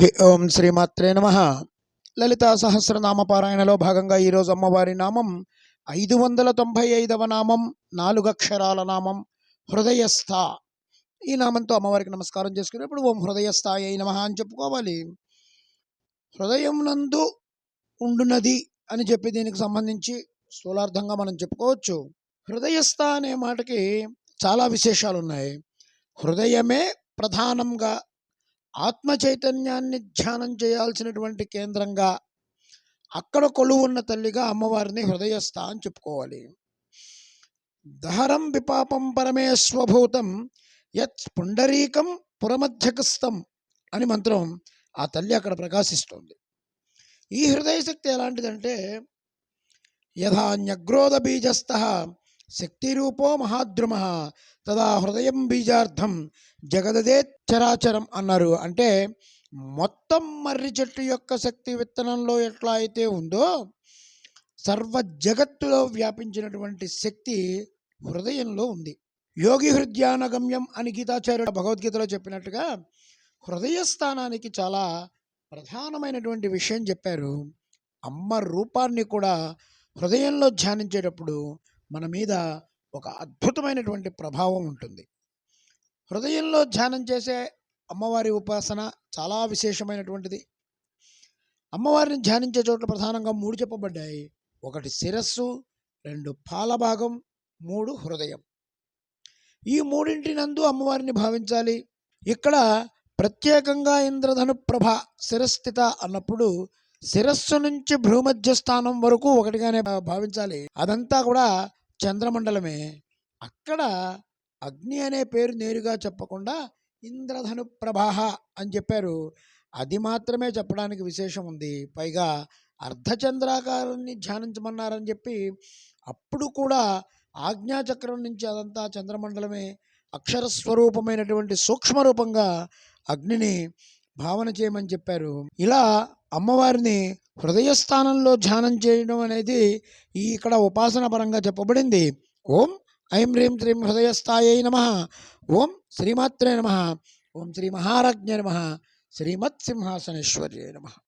హి ఓం శ్రీమాత్రే నమ. లలిత సహస్రనామ పారాయణలో భాగంగా ఈరోజు అమ్మవారి నామం ఐదు వందల తొంభై ఐదవ నామం నాలుగు అక్షరాల నామం హృదయస్థ. ఈ నామంతో అమ్మవారికి నమస్కారం చేసుకునేప్పుడు ఓం హృదయస్థాయ నమ అని చెప్పుకోవాలి. హృదయం నందు ఉండునది అని చెప్పి దీనికి సంబంధించి స్థూలార్థంగా మనం చెప్పుకోవచ్చు. హృదయస్థ అనే మాటకి చాలా విశేషాలు ఉన్నాయి హృదయమే ప్రధానంగా ఆత్మ చైతన్యాన్ని ధ్యానం చేయాల్సినటువంటి కేంద్రంగా అక్కడ కొలువు ఉన్న తల్లిగా అమ్మవారిని హృదయస్థ అని చెప్పుకోవాలి. దహరం విపాపం పరమేశ్వభూతం యత్ పుండరీకం పురమధ్యకస్తం అని మంత్రం ఆ తల్లి అక్కడ ప్రకాశిస్తుంది. ఈ హృదయశక్తి ఎలాంటిదంటే యథా బీజస్థ శక్తిరూపో మహాద్రుమ తదా హృదయం బీజార్థం జగదదే చరాచరం అన్నారు. అంటే మొత్తం మర్రి చెట్టు యొక్క శక్తి విత్తనంలో ఎట్లా అయితే ఉందో సర్వ జగత్తులో వ్యాపించినటువంటి శక్తి హృదయంలో ఉంది. యోగి హృదయానగమ్యం అని గీతాచార్యుడు భగవద్గీతలో చెప్పినట్టుగా హృదయ స్థానానికి చాలా ప్రధానమైనటువంటి విషయం చెప్పారు. అమ్మ రూపాన్ని కూడా హృదయంలో ధ్యానించేటప్పుడు మన మీద ఒక అద్భుతమైనటువంటి ప్రభావం ఉంటుంది. హృదయంలో ధ్యానం చేసే అమ్మవారి ఉపాసన చాలా విశేషమైనటువంటిది. అమ్మవారిని ధ్యానించే చోట్ల ప్రధానంగా మూడు చెప్పబడ్డాయి. ఒకటి శిరస్సు రెండు పాలభాగం మూడు హృదయం. ఈ మూడింటి నందు అమ్మవారిని భావించాలి. ఇక్కడ ప్రత్యేకంగా ఇంద్రధను ప్రభ శిరస్థిత అన్నప్పుడు శిరస్సు నుంచి భూమధ్య స్థానం వరకు ఒకటిగానే భా- భావించాలి. అదంతా కూడా చంద్రమండలమే. అక్కడ అగ్ని అనే పేరు నేరుగా చెప్పకుండా ఇంద్రధను ప్రభాహ అని చెప్పారు. అది మాత్రమే చెప్పడానికి విశేషం ఉంది. పైగా అర్ధచంద్రాకారాన్ని ధ్యానించమన్నారని చెప్పి అప్పుడు కూడా ఆజ్ఞాచక్రం నుంచి అదంతా చంద్రమండలమే అక్షర స్వరూపమైనటువంటి సూక్ష్మ రూపంగా అగ్నిని భావన చేయమని చెప్పారు. ఇలా అమ్మవారిని హృదయస్థానంలో ధ్యానం చేయడం అనేది ఈ ఇక్కడ ఉపాసన పరంగా చెప్పబడింది. ఓం ఐం హ్రీం శ్రీం హృదయస్థాయై నమ. ఓం శ్రీమాత్రే నమ. ఓం శ్రీ మహారాజ్ఞ నమ. శ్రీమత్ సింహాసనేశ్వర్యే నమ.